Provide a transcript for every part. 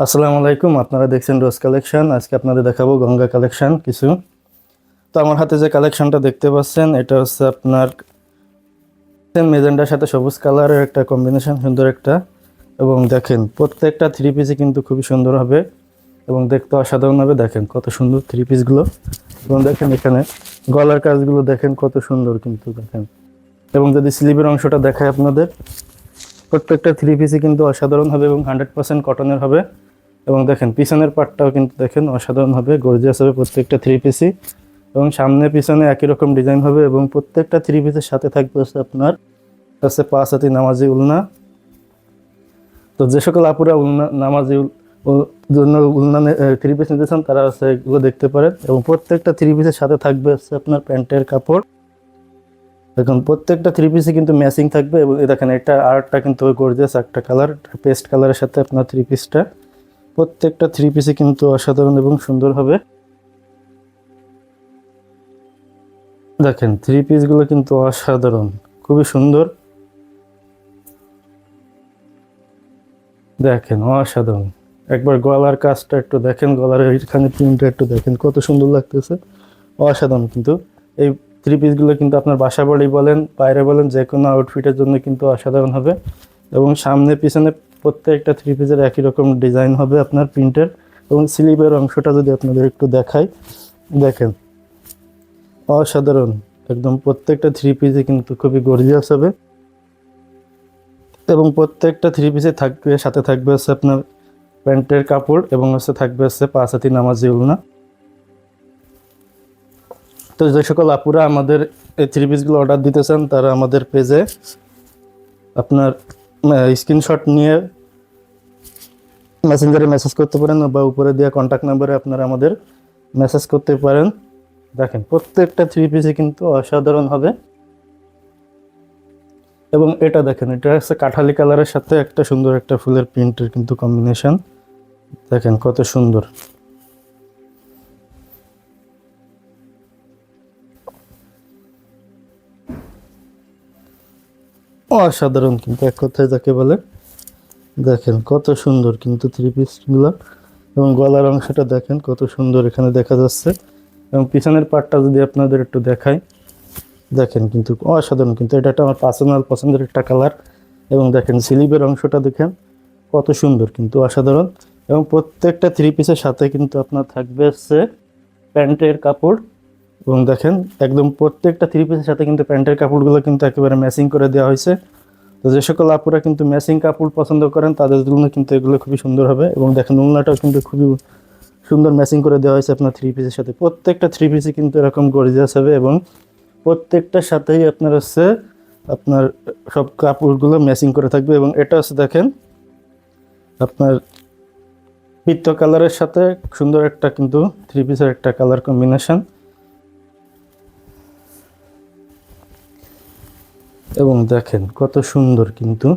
আসসালামু আলাইকুম, আপনারা দেখছেন রোজ কালেকশন। আজকে আপনাদের দেখাবো গঙ্গা কালেকশন কিছু। তো আমার হাতে যে কালেকশনটা দেখতে পাচ্ছেন, এটা হচ্ছে আপনার মেজেন্ডার সাথে সবুজ কালারের একটা কম্বিনেশন সুন্দর একটা। এবং দেখেন, প্রত্যেকটা থ্রি পিসই কিন্তু খুবই সুন্দর হবে। এবং দেখতে অসাধারণ হবে, দেখেন কত সুন্দর থ্রি পিসগুলো এবং দেখেন এখানে গলার কাজগুলো দেখেন কত সুন্দর কিন্তু, দেখেন। এবং যদি স্লিভের অংশটা দেখায় আপনাদের, প্রত্যেকটা থ্রি পিসই কিন্তু অসাধারণ হবে এবং হান্ড্রেড পার্সেন্ট কটনের হবে। এবং দেখেন, পিছনের পার্টটাও কিন্তু দেখেন অসাধারণ হবে গর্জিয়াস হবে প্রত্যেকটা থ্রি পিসই এবং সামনে পিছনে একই রকম ডিজাইন হবে এবং প্রত্যেকটা থ্রি পিসের সাথে থাকবে হচ্ছে আপনার, হচ্ছে পাঁচ হাতি নামাজি উলনা। তো যে সকল আপুরা উলনা, নামাজি জন্য উলনা থ্রি পিস নিতে চান তারা হচ্ছে এগুলো দেখতে পারেন। এবং প্রত্যেকটা থ্রি পিসের সাথে থাকবে হচ্ছে আপনার প্যান্টের কাপড়। দেখুন, প্রত্যেকটা থ্রি পিসে কিন্তু ম্যাচিং থাকবে এবং দেখেন, এটা আর্টটা কিন্তু গর্জিয়াস একটা কালার পেস্ট কালারের সাথে আপনার থ্রি পিসটা প্রত্যেকটা থ্রি পিসে কিন্তু অসাধারণ এবং সুন্দর হবে। দেখেন থ্রি পিসগুলো কিন্তু অসাধারণ, খুবই সুন্দর। দেখেন, অসাধারণ। একবার গলার কাজটা একটু দেখেন, গলার এখানে প্রিন্টটা একটু দেখেন, কত সুন্দর লাগতেছে। অসাধারণ কিন্তু। এই থ্রি পিসগুলো কিন্তু আপনার বাসা বাড়ি বলেন, বাইরে বলেন, যে কোনো আউটফিটের জন্য কিন্তু অসাধারণ হবে। এবং সামনে পিছনে প্রত্যেকটা থ্রি পিসের একই রকম ডিজাইন হবে আপনার প্রিন্টের এবং স্লিভের অংশটা যদি আপনাদের একটু দেখাই, দেখেন। অসাধারণ। একদম প্রত্যেকটা থ্রি পিসে কিন্তু খুবই গর্জিয়াস হবে। এবং প্রত্যেকটা থ্রি পিসে থাকবে, সাথে থাকবে হচ্ছে আপনার প্যান্টের কাপড় এবং হচ্ছে থাকবে হচ্ছে পাঁচ হাতি নামাজি উলনা তো যে সকল আপুরা আমাদের এই থ্রি পিসগুলো অর্ডার দিতে চান, তারা আমাদের পেজে আপনার স্ক্রিনশট নিয়ে মেসেঞ্জারে মেসেজ করতে পারেন বা উপরে দেওয়া কন্ট্যাক্ট নাম্বারে আপনারা আমাদের মেসেজ করতে পারেন। দেখেন, প্রত্যেকটা থ্রি পিসে কিন্তু অসাধারণ হবে। এবং এটা দেখেন, এটা হচ্ছে কাঠালি কালারের সাথে একটা সুন্দর একটা ফুলের প্রিন্টের কিন্তু কম্বিনেশন দেখেন, কত সুন্দর। অসাধারণ কিন্তু এক কথায় যাকে বলে। দেখেন কত সুন্দর কিন্তু থ্রি পিসগুলো এবং গলার অংশটা দেখেন কত সুন্দর এখানে দেখা যাচ্ছে। এবং পিছনের পার্টটা যদি আপনাদের একটু দেখাই, দেখেন কিন্তু অসাধারণ কিন্তু এটা একটা আমার পার্সোনাল পছন্দের একটা কালার এবং দেখেন স্লিভের অংশটা দেখেন কত সুন্দর কিন্তু অসাধারণ। এবং প্রত্যেকটা থ্রি পিসের সাথে কিন্তু আপনার থাকবে হচ্ছে প্যান্টের কাপড়। এবং দেখেন, একদম প্রত্যেকটা থ্রি পিসের সাথে কিন্তু প্যান্টের কাপড়গুলো কিন্তু একেবারে ম্যাচিং করে দেওয়া হয়েছে। তো যে সকল আপুরা কিন্তু ম্যাচিং কাপড় পছন্দ করেন, তাদের জন্য কিন্তু এগুলো খুবই সুন্দর হবে এবং দেখেন উলনাটাও কিন্তু খুবই সুন্দর ম্যাচিং করে দেওয়া হয়েছে আপনার থ্রি পিসের সাথে। প্রত্যেকটা থ্রি পিসই কিন্তু এরকম গর্জিয়াস হবে এবং প্রত্যেকটার সাথেই আপনার হচ্ছে, আপনার সব কাপড়গুলো ম্যাচিং করে থাকবে এবং এটা হচ্ছে দেখেন, আপনার পিত্ত কালারের সাথে সুন্দর একটা কিন্তু থ্রি পিসের একটা কালার কম্বিনেশন এবং দেখেন কত সুন্দর কিন্তু।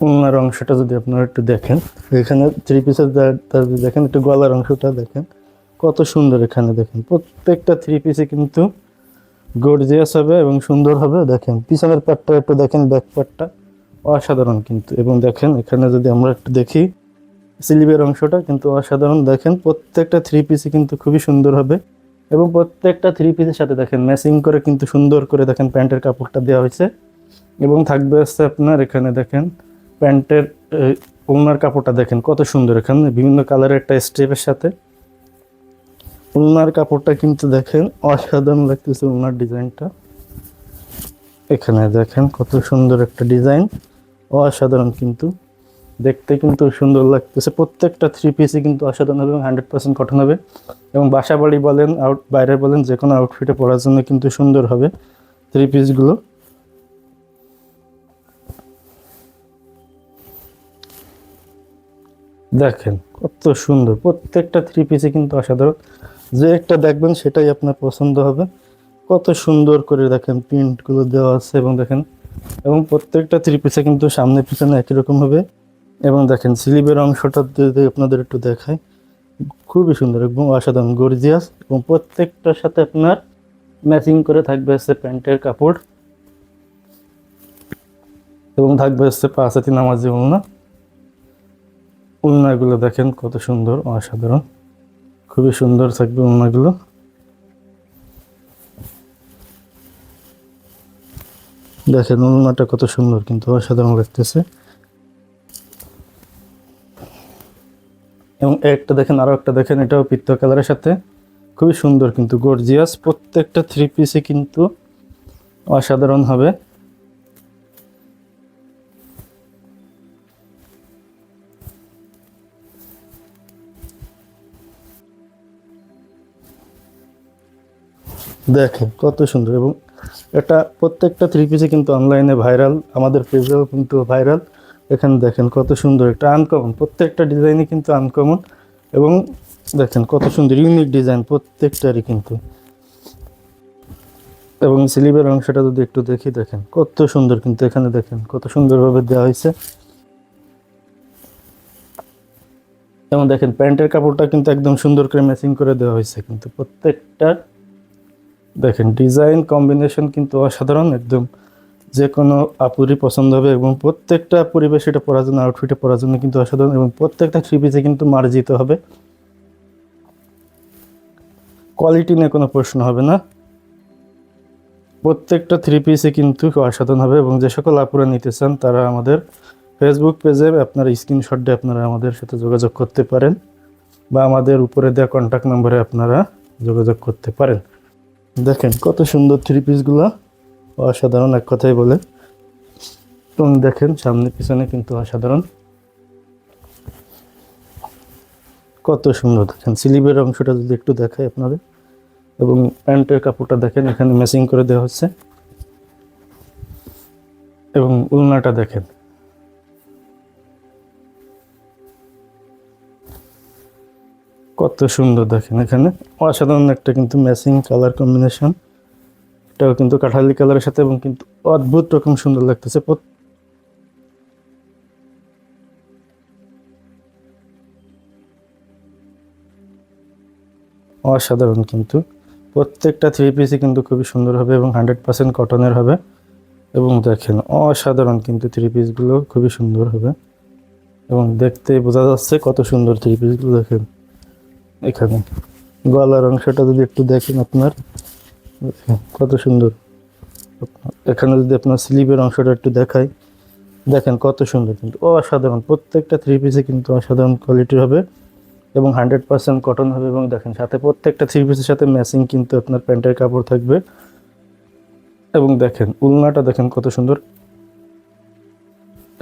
ওনার অংশটা যদি আপনারা একটু দেখেন, এখানে থ্রি পিসের দেখেন, একটু গলার অংশটা দেখেন, কত সুন্দর এখানে দেখেন। প্রত্যেকটা থ্রি পিসে কিন্তু গর্জিয়াস হবে এবং সুন্দর হবে। দেখেন, পিছনের পাটটা একটু দেখেন ব্যাক পাটটা অসাধারণ কিন্তু। এবং দেখেন, এখানে যদি আমরা একটু দেখি স্লিভের অংশটা কিন্তু অসাধারণ। দেখেন, প্রত্যেকটা থ্রি পিসই কিন্তু খুবই সুন্দর হবে। এবং প্রত্যেকটা থ্রি পিসের সাথে দেখেন ম্যাচিং করে কিন্তু সুন্দর করে দেখেন প্যান্টের কাপড়টা দেওয়া হয়েছে। এবং থাকবে হচ্ছে আপনার এখানে দেখেন, প্যান্টের ওনার কাপড়টা দেখেন, কত সুন্দর এখানে, বিভিন্ন কালারের একটা স্টেপের সাথে। উলনার কাপড়টা কিন্তু দেখেন, অসাধারণ লাগতেছে উলনার ডিজাইনটা। এখানে দেখেন কত সুন্দর একটা ডিজাইন, অসাধারণ কিন্তু। দেখতে কিন্তু সুন্দর লাগতেছে। প্রত্যেকটা থ্রি পিসই কিন্তু অসাধারণ হবে এবং হান্ড্রেড পার্সেন্ট কটন হবে। এবং বাসা বাড়ি বলেন আউট বাইরে বলেন, যে কোনো আউটফিটে পরার জন্য কিন্তু সুন্দর হবে থ্রি পিসগুলো দেখেন কত সুন্দর, প্রত্যেকটা থ্রি পিসে কিন্তু অসাধারণ। যে একটা দেখবেন সেটাই আপনার পছন্দ হবে। কত সুন্দর করে দেখেন প্রিন্টগুলো দেওয়া আছে এবং দেখেন, এবং প্রত্যেকটা থ্রি পিসে কিন্তু সামনে পিছনে একই রকম হবে। এবং দেখেন স্লিভের অংশটা যদি আপনাদের একটু দেখায় খুবই সুন্দর এবং অসাধারণ গর্জিয়াস এবং প্রত্যেকটার সাথে আপনার ম্যাচিং করে থাকবে হচ্ছে প্যান্টের কাপড় এবং থাকবে হচ্ছে পাঁচ হাতি নামাজি উলনা। উলনাগুলো দেখেন কত সুন্দর, অসাধারণ, খুবই সুন্দর থাকবে উলনাগুলো। দেখেন উলনাটা কত সুন্দর, কিন্তু অসাধারণ লাগতেছে। একটা দেখেন, আরও একটা দেখেন, এটাও পিত্ত কালারের সাথে। খুবই সুন্দর কিন্তু গর্জিয়াস প্রত্যেকটা থ্রি পিসে কিন্তু অসাধারণ হবে। দেখেন, কত সুন্দর। এবং এটা প্রত্যেকটা থ্রি পিসে কিন্তু অনলাইনে ভাইরাল আমাদের পেজেও কিন্তু ভাইরাল এখানে দেখেন কত সুন্দর একটা আনকমন প্রত্যেকটা ডিজাইনই কিন্তু আনকমন এবং দেখেন কত সুন্দর ইউনিক ডিজাইন প্রত্যেকটারই কিন্তু। এবং স্লিভের অংশটা যদি একটু দেখি, দেখেন কত সুন্দর কিন্তু এখানে দেখেন কত সুন্দরভাবে দেওয়া হয়েছে। এবং দেখেন প্যান্টের কাপড়টা কিন্তু একদম সুন্দর করে ম্যাচিং করে দেওয়া হয়েছে কিন্তু প্রত্যেকটা, দেখেন ডিজাইন কম্বিনেশন কিন্তু অসাধারণ, একদম যে কোনো আপুরই পছন্দ হবে এবং প্রত্যেকটা পরিবেশ এটা পরার জন্য আউটফিটে পরার জন্য কিন্তু অসাধারণ এবং প্রত্যেকটা থ্রি পিসে কিন্তু মার্জিত হবে। কোয়ালিটি নিয়ে কোনো প্রশ্ন হবে না। প্রত্যেকটা থ্রি পিসে কিন্তু অসাধারণ হবে এবং যে সকল আপুরা নিতে চান, তারা আমাদের ফেসবুক পেজে আপনার স্ক্রিনশট আপনারা আমাদের সাথে যোগাযোগ করতে পারেন বা আমাদের উপরে দেওয়া কন্ট্যাক্ট নম্বরে আপনারা যোগাযোগ করতে পারেন। দেখেন কত সুন্দর থ্রি পিসগুলো অসাধারণ, এক কথাই বলে। দেখেন, সামনে, পিছনে কিন্তু অসাধারণ। কত সুন্দর, দেখেন, স্লিভের অংশটা যদি একটু দেখায় আপনাদের। এবং প্যান্টের কাপড়টা দেখেন, এখানে ম্যাচিং করে দেওয়া হচ্ছে। এবং উলনাটা দেখেন। কত সুন্দর, দেখেন, এখানে। অসাধারণ একটা কিন্তু ম্যাচিং কালার কম্বিনেশন এটাও কিন্তু কাঠালি কালারের সাথে এবং কিন্তু অদ্ভুত রকম সুন্দর লাগতেছে। অসাধারণ কিন্তু। প্রত্যেকটা থ্রি পিসই কিন্তু খুবই সুন্দর হবে এবং হান্ড্রেড পার্সেন্ট কটনের হবে। এবং দেখেন, অসাধারণ কিন্তু থ্রি পিসগুলো খুবই সুন্দর হবে। এবং দেখতে বোঝা যাচ্ছে কত সুন্দর থ্রি পিসগুলো দেখেন। এখানে গলার অংশটা যদি একটু দেখেন আপনার। কত সুন্দর। এখানে যদি আপনার স্লিপের অংশটা একটু দেখাই, দেখেন কত সুন্দর কিন্তু। ও অসাধারণ, প্রত্যেকটা থ্রি পিসে কিন্তু অসাধারণ কোয়ালিটির হবে এবং হান্ড্রেড পার্সেন্ট কটন হবে এবং দেখেন সাথে প্রত্যেকটা থ্রি পিসের সাথে ম্যাচিং কিন্তু আপনার প্যান্টের কাপড় থাকবে। এবং দেখেন, উলনাটা দেখেন কত সুন্দর।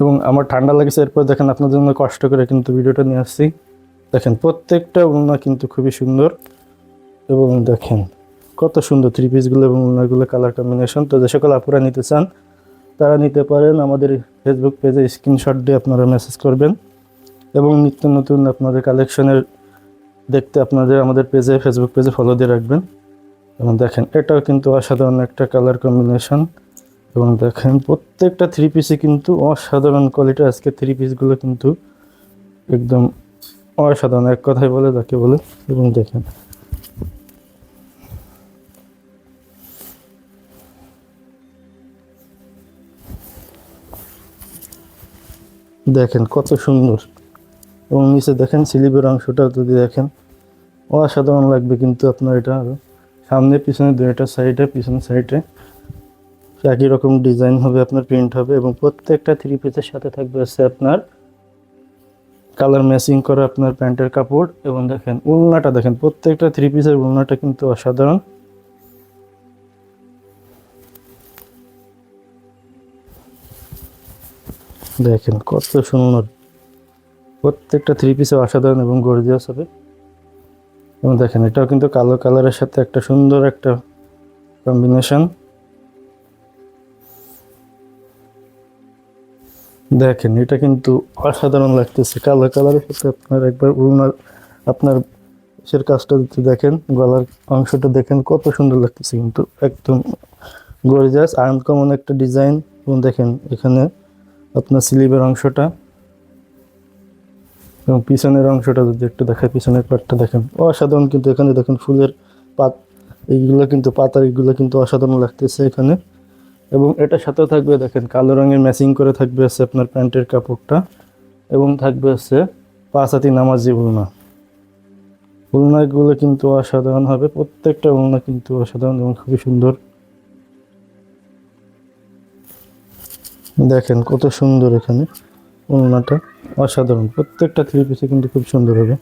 এবং আমার ঠান্ডা লাগছে, এরপর দেখেন আপনার জন্য কষ্ট করে কিন্তু ভিডিওটা নিয়ে আসছি। দেখেন প্রত্যেকটা উলনা কিন্তু খুবই সুন্দর। এবং দেখেন কত সুন্দর থ্রি পিসগুলো এবং উলনাগুলো কালার কম্বিনেশন তো যে সকল আপুরা নিতে চান, তারা নিতে পারেন। আমাদের ফেসবুক পেজে স্ক্রিনশট দিয়ে আপনারা মেসেজ করবেন। এবং নিত্য নতুন আপনাদের কালেকশনের দেখতে আপনাদের আমাদের পেজে ফেসবুক পেজে ফলো দিয়ে রাখবেন। এবং দেখেন, এটাও কিন্তু অসাধারণ একটা কালার কম্বিনেশন এবং দেখেন, প্রত্যেকটা থ্রি পিসে কিন্তু অসাধারণ কোয়ালিটি আজকে থ্রি পিসগুলো কিন্তু একদম অসাধারণ। এক কথায় বলে তাকে বলে। এবং দেখেন দেখেন কত সুন্দর। এবং নিচে দেখেন স্লিপের অংশটা যদি দেখেন, অসাধারণ লাগবে কিন্তু আপনার এটা। আরও সামনে পিছনে দুইটা সাইডে, পিছনে সাইডে একই রকম ডিজাইন হবে, আপনার প্রিন্ট হবে এবং প্রত্যেকটা থ্রি পিসের সাথে থাকবে হচ্ছে আপনার কালার ম্যাচিং করা আপনার প্যান্টের কাপড়। এবং দেখেন উলনাটা, দেখেন প্রত্যেকটা থ্রি পিসের উলনাটা কিন্তু অসাধারণ। দেখেন কত সুন্দর। প্রত্যেকটা থ্রি পিসে অসাধারণ এবং গর্জিয়াস হবে। এবং দেখেন, এটাও কিন্তু কালো কালারের সাথে একটা সুন্দর একটা কম্বিনেশন দেখেন, এটা কিন্তু অসাধারণ লাগতেছে। কালো কালারের সাথে আপনার একবার উড়নার আপনার সে কাজটা যদি দেখেন, গলার অংশটা দেখেন, কত সুন্দর লাগতেছে কিন্তু। একদম গর্জিয়াস আনকমন একটা ডিজাইন এবং দেখেন, এখানে আপনার স্লিভের অংশটা এবং পিছনের অংশটা যদি একটু দেখায় পিছনের পাটটা দেখেন। অসাধারণ কিন্তু এখানে দেখেন ফুলের পাত, এইগুলো কিন্তু পাতা এইগুলো কিন্তু অসাধারণ লাগতেছে এখানে। এবং এটার সাথে থাকবে দেখেন, কালো রঙের ম্যাচিং করে থাকবে হচ্ছে আপনার প্যান্টের কাপড়টা এবং থাকবে হচ্ছে পাঁচ হাতি নামাজি উলনা উলনাগুলো কিন্তু অসাধারণ হবে, প্রত্যেকটা উলনা কিন্তু অসাধারণ এবং খুবই সুন্দর। দেখেন কত সুন্দর এখানে ওনাটা অসাধারণ। প্রত্যেকটা থ্রি পিসে কিন্তু খুব সুন্দর হবে।